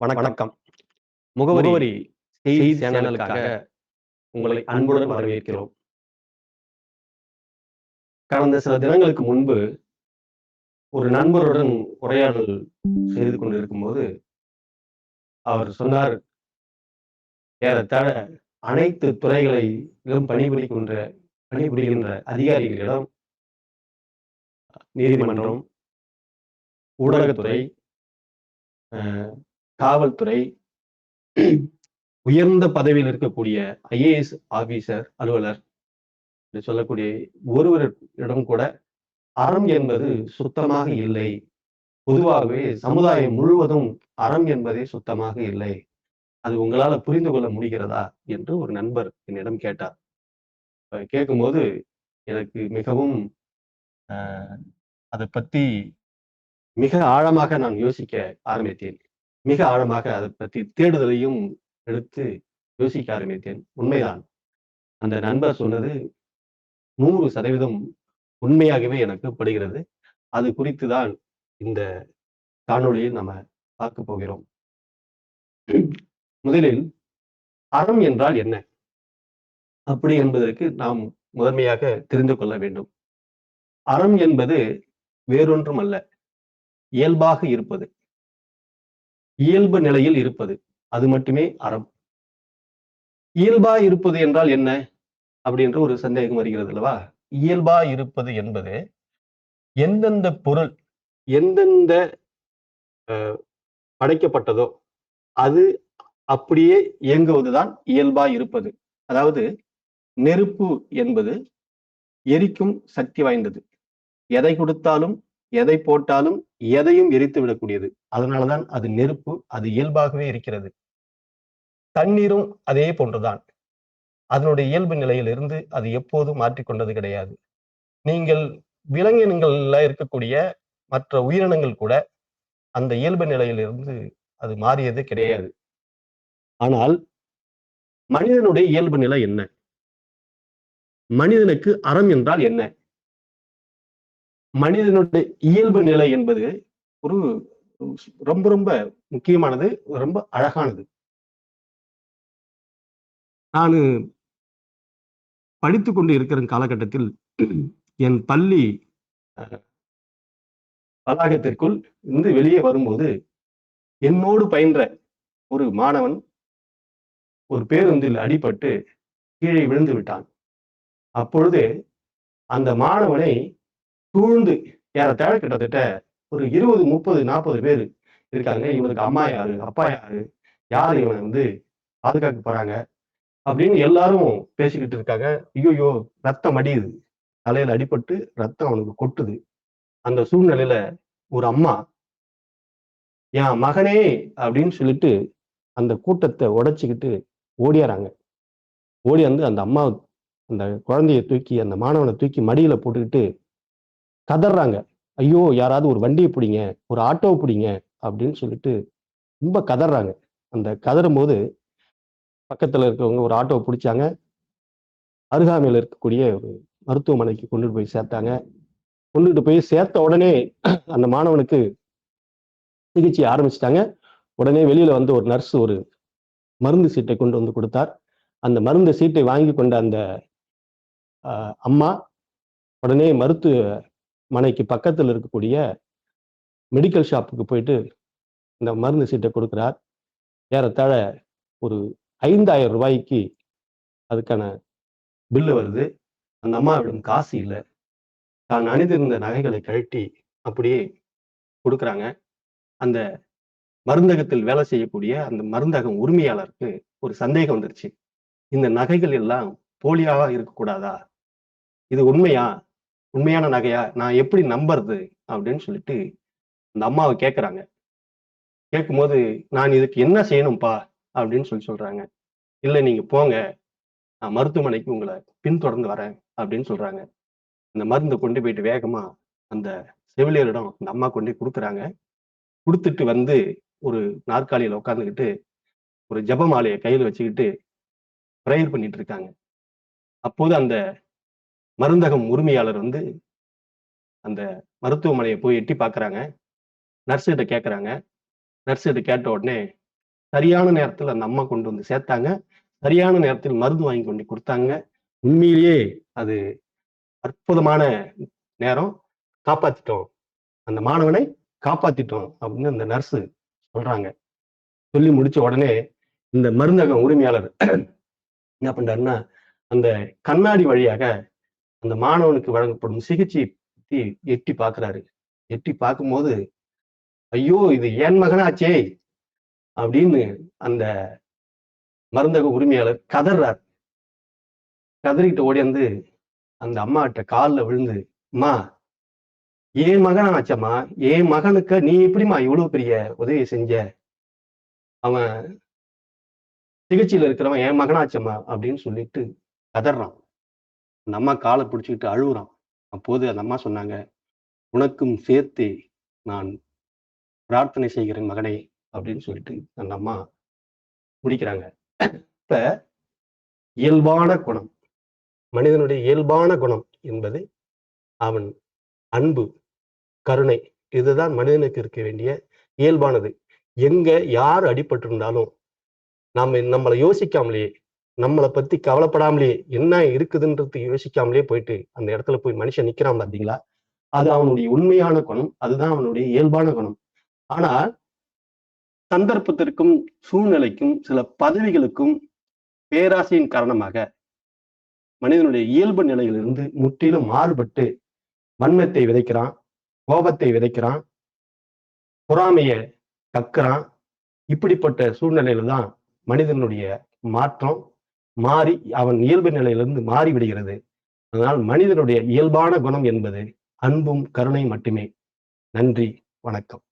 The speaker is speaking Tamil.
வணக்கம். முகவரி செய்தி சேனலுக்காக உங்களை அன்புடன் வரவேற்கிறோம். கடந்த சில தினங்களுக்கு முன்பு ஒரு நண்பருடன் உரையாடல் செய்து கொண்டிருக்கும் போது அவர் சொன்னார் ஏறத்தாழ அனைத்து துறைகளிலும் பணிபுரிகின்ற பணிபுரிகின்ற அதிகாரிகளிடம் நீதிமன்றம் ஊடகத்துறை காவல்துறை உயர்ந்த பதவியில் இருக்கக்கூடிய ஐஏஎஸ் ஆபீசர் அலுவலர் என்று சொல்லக்கூடிய ஒருவரிடம் கூட அறம் என்பது சுத்தமாக இல்லை. பொதுவாகவே சமுதாயம் முழுவதும் அறம் என்பதே சுத்தமாக இல்லை. அது உங்களால புரிந்து கொள்ள முடிகிறதா என்று ஒரு நண்பர் என்னிடம் கேட்டார். கேட்கும்போது எனக்கு மிகவும் அதை பத்தி மிக ஆழமாக நான் யோசிக்க ஆரம்பித்தேன். மிக ஆழமாக அதை பற்றி தேடுதலையும் எடுத்து யோசிக்க ஆரம்பித்தேன். உண்மைதான். அந்த நண்பர் சொன்னது நூறு சதவீதம் உண்மையாகவே எனக்கு படுகிறது. அது குறித்து தான் இந்த காணொளியை நம்ம பார்க்க போகிறோம். முதலில் அறம் என்றால் என்ன? அப்படி என்பதற்கு நாம் முதன்மையாக தெரிந்து கொள்ள வேண்டும். அறம் என்பது வேறொன்றும் அல்ல இயல்பாக இருப்பது. இயல்பு நிலையில் இருப்பது. அது மட்டுமே அறம். இயல்பா இருப்பது என்றால் என்ன? அப்படின்ற ஒரு சந்தேகம் வருகிறது அல்லவா? இயல்பா இருப்பது என்பது எந்தெந்த பொருள் எந்தெந்த அஹ், படைக்கப்பட்டதோ அது அப்படியே இயங்குவதுதான் இயல்பா இருப்பது. அதாவது நெருப்பு என்பது எரிக்கும் சக்தி வாய்ந்தது. எதை கொடுத்தாலும் எதை போட்டாலும் எதையும் எரித்து விடக்கூடியது. அதனாலதான் அது நெருப்பு அது இயல்பாகவே இருக்கிறது. தண்ணீரும் அதே போன்றுதான். அதனுடைய இயல்பு நிலையிலிருந்து அது எப்போதும் மாற்றிக்கொண்டது கிடையாது. நீங்கள் விலங்கினங்கள்ல இருக்கக்கூடிய மற்ற உயிரினங்கள் கூட அந்த இயல்பு நிலையிலிருந்து அது மாறியது கிடையாது. ஆனால் மனிதனுடைய இயல்பு நிலை என்ன? மனிதனுக்கு அறம் என்றால் என்ன? மனிதனுடைய இயல்பு நிலை என்பது ஒரு ரொம்ப ரொம்ப முக்கியமானது ரொம்ப அழகானது. நான் படித்து கொண்டு இருக்கிற காலகட்டத்தில் என் பள்ளி அஹ், வளாகத்திற்குள் இருந்து வெளியே வரும்போது என்னோடு பயின்ற ஒரு மாணவன் ஒரு பேருந்தில் அடிபட்டு கீழே விழுந்து விட்டான். அப்பொழுது அந்த மாணவனை சூழ்ந்து ஏறத்தாழ கிட்டத்தட்ட ஒரு இருபது முப்பது நாற்பது பேர் இருக்காங்க. இவனுக்கு அம்மா யாரு அப்பா யாரு யார் இவனை வந்து பாதுகாக்க போறாங்க அப்படின்னு எல்லாரும் பேசிக்கிட்டு இருக்காங்க. ஐயோ ரத்தம் அடியுது. தலையில அடிபட்டு ரத்தம் அவனுக்கு கொட்டுது. அந்த சூழ்நிலையில ஒரு அம்மா என் மகனே அப்படின்னு சொல்லிட்டு அந்த கூட்டத்தை உடைச்சிக்கிட்டு ஓடியாராங்க. ஓடி வந்து அந்த அம்மா அந்த குழந்தைய தூக்கி அந்த மாணவனை தூக்கி மடியில போட்டுக்கிட்டு கதறாங்க ஐயோ யாராவது ஒரு வண்டியை பிடிங்க ஒரு ஆட்டோவை பிடிங்க அப்படின்னு சொல்லிட்டு ரொம்ப கதறாங்க அந்த கதறும் போது பக்கத்தில் இருக்கவங்க ஒரு ஆட்டோவை பிடிச்சாங்க. அருகாமையில் இருக்கக்கூடிய ஒரு மருத்துவமனைக்கு கொண்டுட்டு போய் சேர்த்தாங்க. கொண்டுட்டு போய் சேர்த்த உடனே அந்த மாணவனுக்கு சிகிச்சை ஆரம்பிச்சிட்டாங்க. உடனே வெளியில வந்து ஒரு நர்ஸ் ஒரு மருந்து சீட்டை கொண்டு வந்து கொடுத்தார். அந்த மருந்து சீட்டை வாங்கி கொண்ட அந்த அம்மா உடனே மருத்துவ மனைக்கு பக்கத்தில் இருக்கக்கூடிய மெடிக்கல் ஷாப்புக்கு போயிட்டு இந்த மருந்து சீட்டை கொடுக்கிறார். ஏறத்தாழ ஒரு ஐந்தாயிரம் ரூபாய்க்கு அதுக்கான பில்லு வருது. அந்த அம்மாவிடம் காசு இல்லை. தான் அணிந்திருந்த நகைகளை கழட்டி அப்படியே கொடுக்குறாங்க. அந்த மருந்தகத்தில் வேலை செய்யக்கூடிய அந்த மருந்தகம் உரிமையாளருக்கு ஒரு சந்தேகம் வந்துருச்சு. இந்த நகைகள் எல்லாம் போலியாக இருக்கக்கூடாதா? இது உண்மையா? உண்மையான நகையா? நான் எப்படி நம்புறது? அப்படின்னு சொல்லிட்டு அந்த அம்மாவை கேட்குறாங்க கேட்கும்போது நான் இதுக்கு என்ன செய்யணும்ப்பா அப்படின்னு சொல்லி சொல்றாங்க. இல்லை நீங்க போங்க. நான் மருத்துவமனைக்கு உங்களை பின்தொடர்ந்து வரேன். அப்படின்னு சொல்றாங்க. இந்த மருந்தை கொண்டு போயிட்டு வேகமா அந்த செவிலியரிடம் அந்த அம்மா கொண்டு கொடுக்குறாங்க. கொடுத்துட்டு வந்து ஒரு நாற்காலியில உட்காந்துக்கிட்டு ஒரு ஜெப மாலையை கையில வச்சுக்கிட்டு ப்ரேயர் பண்ணிட்டு இருக்காங்க. அப்போது அந்த மருந்தகம் உரிமையாளர் வந்து அந்த மருத்துவமனையை போய் எட்டி பார்க்குறாங்க நர்ஸ் கிட்ட கேட்கறாங்க நர்ஸ் கிட்ட கேட்ட உடனே சரியான நேரத்துல அந்த அம்மா கொண்டு வந்து சேர்த்தாங்க. சரியான நேரத்தில் மருந்து வாங்கி கொண்டு கொடுத்தாங்க. உண்மையிலேயே அது அற்புதமான நேரம். காப்பாத்திட்டோம். அந்த மாணவனை காப்பாத்திட்டோம் அப்படின்னு அந்த நர்ஸ் சொல்றாங்க. சொல்லி முடிச்ச உடனே இந்த மருந்தகம் உரிமையாளர் என்ன பண்றாருன்னா அந்த கண்ணாடி வழியாக அந்த மாணவனுக்கு வழங்கப்படும் சிகிச்சை எட்டி பார்க்குறாரு எட்டி பார்க்கும்போது ஐயோ இது ஏன் மகனாச்சே! அப்படின்னு அந்த மருந்தக உரிமையாளர் கதறார். கதறிட்டு ஓடியாந்து அந்த அம்மாட்ட காலில் விழுந்து அம்மா ஏன் மகன் ஆச்சம்மா என் மகனுக்கு நீ எப்படிம்மா இவ்வளவு பெரிய உதவி செஞ்ச? அவன் சிகிச்சையில இருக்கிறவன் என் மகனாச்சம்மா? அப்படின்னு சொல்லிட்டு கதறான். அந்த அம்மா காலை பிடிச்சிக்கிட்டு அழுகுறான் அப்போது அந்த அம்மா சொன்னாங்க உனக்கும் சேர்த்து நான் பிரார்த்தனை செய்கிறேன் மகனே அப்படின்னு சொல்லிட்டு அந்த அம்மா முடிக்கிறாங்க. இப்ப இயல்பான குணம் மனிதனுடைய இயல்பான குணம் என்பது அவன் அன்பு கருணை இதுதான் மனிதனுக்கு இருக்க வேண்டிய இயல்பானது. எங்க யார் அடிபட்டிருந்தாலும் நாம நம்மளை யோசிக்காமலேயே நம்மளை பத்தி கவலைப்படாமலேயே என்ன இருக்குதுன்றது யோசிக்காமலே போயிட்டு அந்த இடத்துல போய் மனுஷன் நிக்கிறான் பாத்தீங்களா? அது அவனுடைய உண்மையான குணம். அதுதான் அவனுடைய இயல்பான குணம். ஆனால் சந்தர்ப்பத்திற்கும் சூழ்நிலைக்கும் சில பதவிகளுக்கும் பேராசையின் காரணமாக மனிதனுடைய இயல்பு நிலையிலிருந்து முற்றிலும் மாறுபட்டு வன்மத்தை விதைக்கிறான் கோபத்தை விதைக்கிறான் பொறாமைய கக்குறான். இப்படிப்பட்ட சூழ்நிலையில தான் மனிதனுடைய மாற்றம் மாறி அவன் இயல்பு நிலையிலிருந்து மாறிவிடுகிறது அதனால் மனிதனுடைய இயல்பான குணம் என்பது அன்பும் கருணை மட்டுமே. நன்றி வணக்கம்.